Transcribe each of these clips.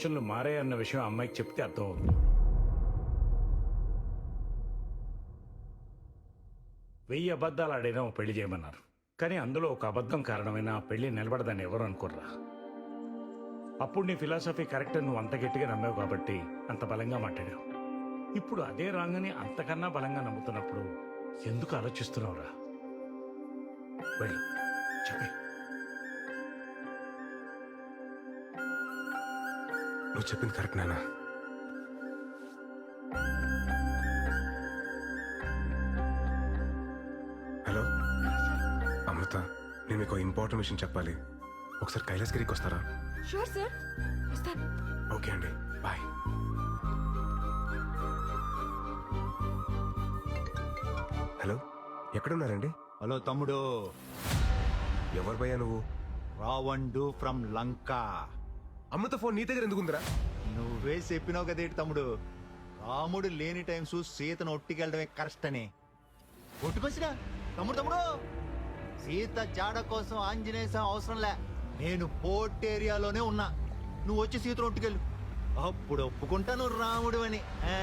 ఆలోచనలు మారాయన్న విషయం అమ్మాయికి చెప్తే అర్థమవుతుంది. వెయ్యి అబద్ధాలు ఆడైనా ఓ పెళ్ళి చేయమన్నారు. కానీ అందులో ఒక అబద్ధం కారణమైన ఆ పెళ్ళి నిలబడదని ఎవరు అనుకోర్రా? అప్పుడు నీ ఫిలాసఫీ కరెక్ట్ నువ్వు అంత గట్టిగా నమ్మావు కాబట్టి అంత బలంగా మాట్లాడావు. ఇప్పుడు అదే రాంగని అంతకన్నా బలంగా నమ్ముతున్నప్పుడు ఎందుకు ఆలోచిస్తున్నావురా? వెళ్ళు. చెప్పే. నువ్వు చెప్పింది కరెక్ట్ నాన్న. హలో? అమృత నేను మీకు ఇంపార్టెంట్ విషయం చెప్పాలి. ఒకసారి కైలాసగిరికి వస్తారా? షూర్ సార్ వస్తాను. ఓకే అండి. బాయ్. హలో? ఎక్కడున్నారండి? హలో తమ్ముడు. ఎవరు భయ్యా నువ్వు? రావండు ఫ్రమ్ లంక. అమృత ఫోన్ నీ దగ్గర ఎందుకుందిరా? నువ్వే చెప్పినావు కదేటి తమ్ముడు. రాముడు లేని టైమ్స్ సీతను ఒట్టికెళ్ళడమే కరెక్ట్ అని ఒట్టుకొచ్చినా తమ్ముడు తమ్ముడు! సీత జాడ కోసం ఆంజనేయ స్వామి అవసరం లే. నేను పోర్ట్ ఏరియాలోనే ఉన్నా. నువ్వు వచ్చి సీతను ఒట్టుకెళ్ళు. అప్పుడు ఒప్పుకుంటాను రాముడు అని ఆ.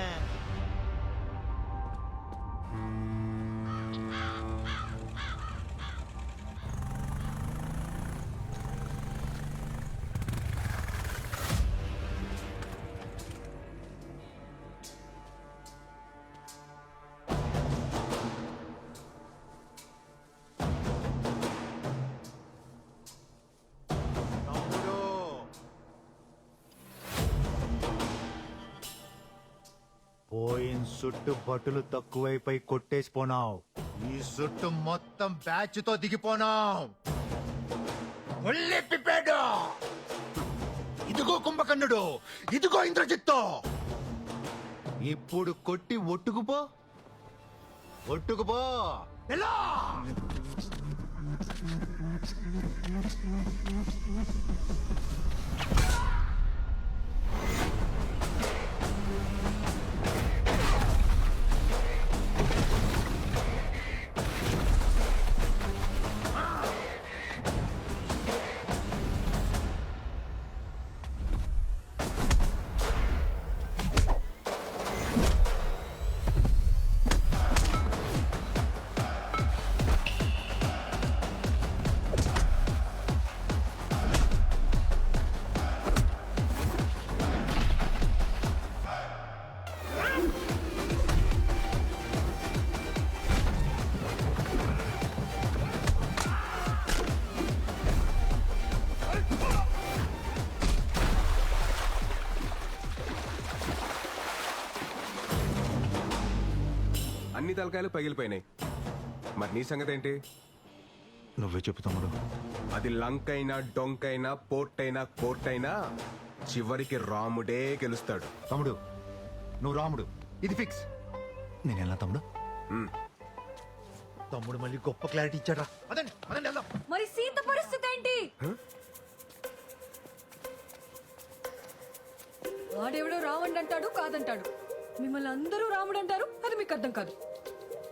సుట్టు బట్టులు తక్కువైపోయి కొట్టేసిపోనావు. ఈ సుట్టు మొత్తం బ్యాచ్తో ఒళ్ళెప్పిపోయాడు ఇదిగో కుంభకర్ణుడు ఇదిగో ఇంద్రజిత్తు. ఇప్పుడు కొట్టి ఒట్టుకుపో. ఒట్టుకుపో. ఎలా తలకాయలు పగిలిపోయినాయి. మరి నీ సంగతి ఏంటి? నువ్వే చెప్పు తమ్ముడు. అది లంక్ అయినా డొంక్ అయినా పోర్ట్ అయినా కోర్ట్ అయినా చివరికి రాముడే గెలుస్తాడు. తమ్ముడు నువ్వు రాముడు. ఇది ఫిక్స్ నేను ఎలా తమ్ముడు? మ్మ్. తమ్ముడు మళ్ళీ గొప్ప క్లారిటీ ఇచ్చాడా అదండి అదండి వెళ్దాం. మరి సీత పరిస్థితి ఏంటి? వాడెవడో రావండి అంటాడు కాదంటాడు. మిమ్మల్ని అందరూ రాముడు అంటారు అది మీకు అర్థం కాదు.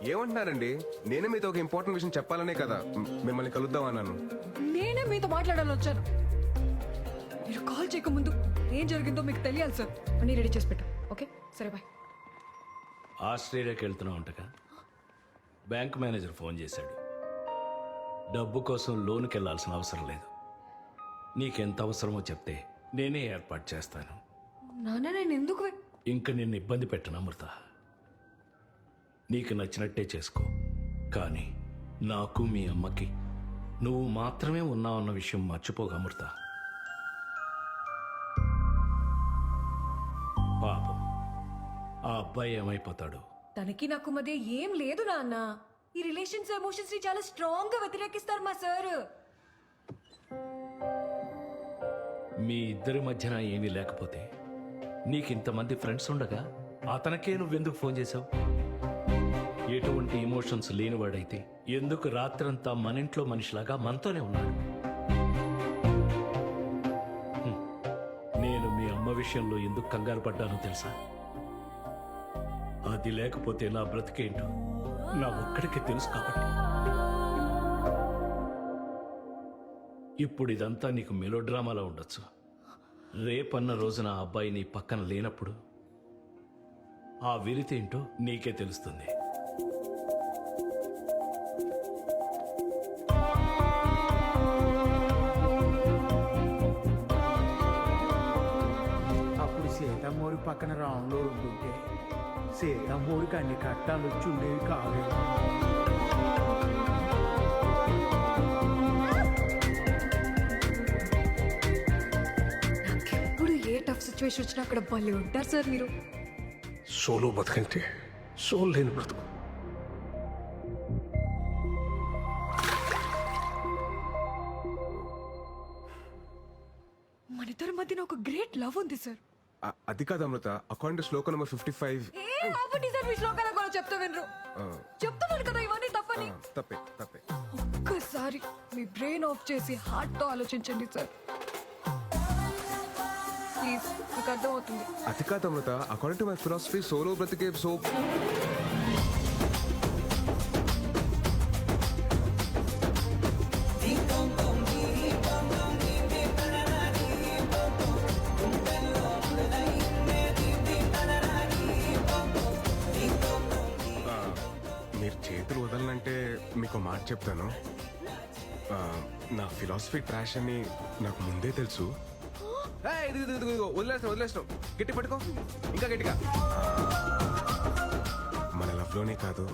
ఏమంటున్నారండి? నేనే మీతో ఒక ఇంపార్టెంట్ విషయం చెప్పాలనే కదా. మ్- మిమ్మల్ని కలుద్దాం అన్నాను. నేనే మీతో మాట్లాడాలని వచ్చాను. మీరు కాల్ చేయక ముందు ఏం జరిగిందో మీకు తెలియాలి సార్. అన్ని రెడీ చేసి పెట్టు. ఓకే? సరే బాయ్. ఆస్ట్రేలియాకి వెళ్తున్నావు అంటగా? బ్యాంక్ మేనేజర్ ఫోన్ చేశాడు. డబ్బు కోసం లోనుకి వెళ్ళాల్సిన అవసరం లేదు. నీకెంత అవసరమో చెప్తే నేనే ఏర్పాటు చేస్తాను. నాన్న నేను ఎందుకు వె- ఇంక నిన్ను ఇబ్బంది పెట్టను అమృత నీకు నచ్చినట్టే చేసుకో. కానీ నాకు మీ అమ్మకి నువ్వు మాత్రమే ఉన్నావన్న విషయం మర్చిపోక అమృత. పాపం. ఆ అబ్బాయి ఏమైపోతాడు? తనకి నాకు మధ్య ఏం లేదు నాన్న. ఈ రిలేషన్స్ ఎమోషన్స్ని చాలా స్ట్రాంగ్గా వ్యతిరేకిస్తారు మా సార్. మీ ఇద్దరి మధ్యన ఏమీ లేకపోతే నీకింతమంది ఫ్రెండ్స్ ఉండగా అతనికే నువ్వెందుకు ఫోన్ చేశావు? ఎటువంటి ఎమోషన్స్ లేనివాడైతే ఎందుకు రాత్రంతా మన ఇంట్లో మనిషిలాగా మనతోనే ఉన్నాడు? హ్మ్. నేను మీ అమ్మ విషయంలో ఎందుకు కంగారు పడ్డానో తెలుసా? అది లేకపోతే నా బ్రతికేంటో నా ఒక్కడికి తెలుసు కాబట్టి. ఇప్పుడు ఇదంతా నీకు మెలోడ్రామాలా ఉండొచ్చు. రేపన్న రోజున ఆ అబ్బాయి నీ పక్కన లేనప్పుడు ఆ విరితేంటో నీకే తెలుస్తుంది. పక్కన రాములో ఉంటుంటే సీతమ్మోరికి అన్ని కట్టాలు వచ్చి ఉండేవి కావేమో ఎప్పుడు ఏ టఫ్ సిచ్యువేషన్ వచ్చినా అక్కడ భలే ఉంటారు సార్ మీరు. సోలో బతుకంటే సోల్ లేని బ్రతుకు. మన ఇద్దరి మధ్యన ఒక గ్రేట్ లవ్ ఉంది సార్. అ- అది కాదు అమృత. అకౌంట్ శ్లోకం నెంబర్ ఫిఫ్టీ ఫైవ్ ఏ ఆపండి సార్ మీ శ్లోకాల కూడా చెప్తా వినరు. చెప్తున్నాను కదా ఇవన్నీ తప్పని. తప్పే తప్పే. ఒక్కసారి మీ బ్రెయిన్ ఆఫ్ చేసి హార్ట్తో ఆలోచించండి సార్. ప్లీజ్ మీకు అర్థమవుతుంది. అది కాదు Amrita. According to my philosophy solo బ్రతికే సో చేతులు వదలనంటే మీకు మాట చెప్తాను. ఆ, నా ఫిలాసఫీ ట్రాష్ అని నాకు ముందే తెలుసు. ఏయ్, ఇదిగో, ఇదిగో, ఇదిగో, ఇదిగో, వదిలేస్తాం వదిలేస్తాం గట్టి పట్టుకో. ఇంకా గట్టిగా. మన లవ్లోనే కాదు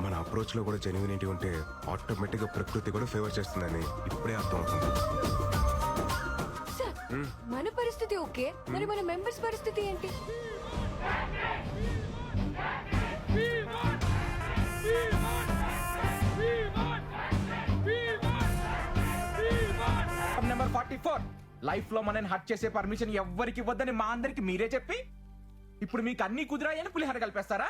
మన అప్రోచ్లో కూడా జెన్యునిటీ ఉంటే ఆటోమేటిక్గా ప్రకృతి కూడా ఫేవర్ చేస్తుందని ఇప్పుడే అర్థం అవుతుంది సార్ మన పరిస్థితి ఓకే మరి మన మెంబర్స్ పరిస్థితి ఏంటి? ఫోర్ లైఫ్లో మనని హట్ చేసే పర్మిషన్ ఎవ్వరికి ఇవ్వద్దని మా అందరికి మీరే చెప్పి ఇప్పుడు మీకు అన్ని కుదిరాయని పులిహార కలిపేస్తారా?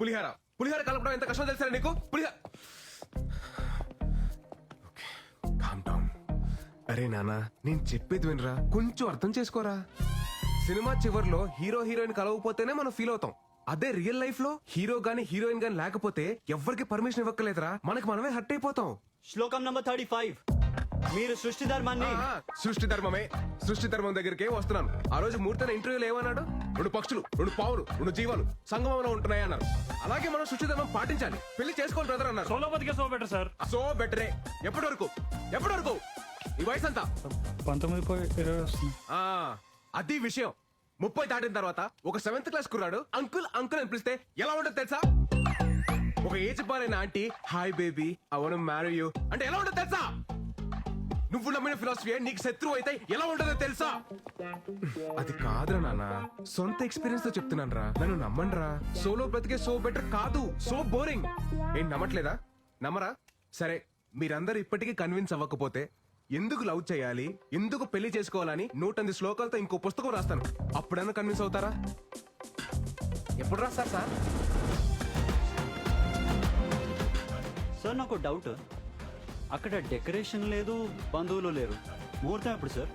పులిహార. పులిహార కలపడం ఎంత కష్టం తెలుసా నీకు? పులిహార అరే నానా నేను చెప్పేది వినరా? కొంచెం అర్థం చేసుకోరా? సినిమా చివర్లో హీరో హీరోయిన్ కలవకపోతేనే మనం ఫీల్ అవుతాం. అదే రియల్ లైఫ్లో హీరో గాని హీరోయిన్ గాని లేకపోతే ఎవరికి పర్మిషన్ ఇవ్వక్కలేదురా మనకి మనమే హట్ అయిపోతాం. శ్లోకం నంబర్ థర్టీ ఫైవ్ మీరు సృష్టి ధర్మాన్ని ఆ, సృష్టి ధర్మమే. సృష్టి ధర్మం దగ్గరికే వస్తున్నాను. ఆ రోజు మూర్తన ఇంటర్వ్యూలో ఏమన్నాడు? రెండు పక్షులు రెండు పావులు రెండు జీవాలు సంగమంలో ఉంటున్నాయి అన్నారు. అలాగే మనం సృష్టి ధర్మం పాటించాలి. పెళ్ళి చేసుకోవాలి బ్రదర్ అన్నారు. సోలో బతికే సో బెటర్ సార్. సో బెటరే. ఎప్పటి వరకు ఎప్పటి వరకు ఈ వయసు అంతా పంతొమ్మిది పోయి ఇరవై వస్తుంది. ఆ, అది విషయం. ముప్పై దాటిన తర్వాత ఒక సెవెంత్ క్లాస్ కుర్రాడు అంకుల్ అంకుల్ అని పిలిస్తే ఎలా ఉంటుంది తెలుసా? ఒక age బారైన aunty hi baby I want marry you. అంటే ఎలా ఉంటుంది తెలుసా? నువ్వు నమ్మిన ఫిలాసఫీ నీకు శత్రువు అయితే ఎలా ఉంటుందో తెలుసా? అది కాదురా నాన్న. సొంత ఎక్స్పీరియన్స్తో చెప్తున్నాను రా నన్ను నమ్మండి రా సోలో బ్రతికే సో బెటర్ కాదు. సో బోరింగ్ ఏం నమ్మట్లేదా? నమ్మరా? సరే మీరందరూ ఇప్పటికీ కన్విన్స్ అవ్వకపోతే ఎందుకు లవ్ చేయాలి? ఎందుకు పెళ్ళి చేసుకోవాలని నూటెనిమిది శ్లోకాలతో ఇంకో పుస్తకం రాస్తాను. అప్పుడన్నా కన్విన్స్ అవుతారా? ఎప్పుడు రాస్తారు సార్? సార్ నాకు డౌట్ అక్కడ డెకరేషన్ లేదు బంధువులు లేరు. ముహూర్తం ఎప్పుడు సార్?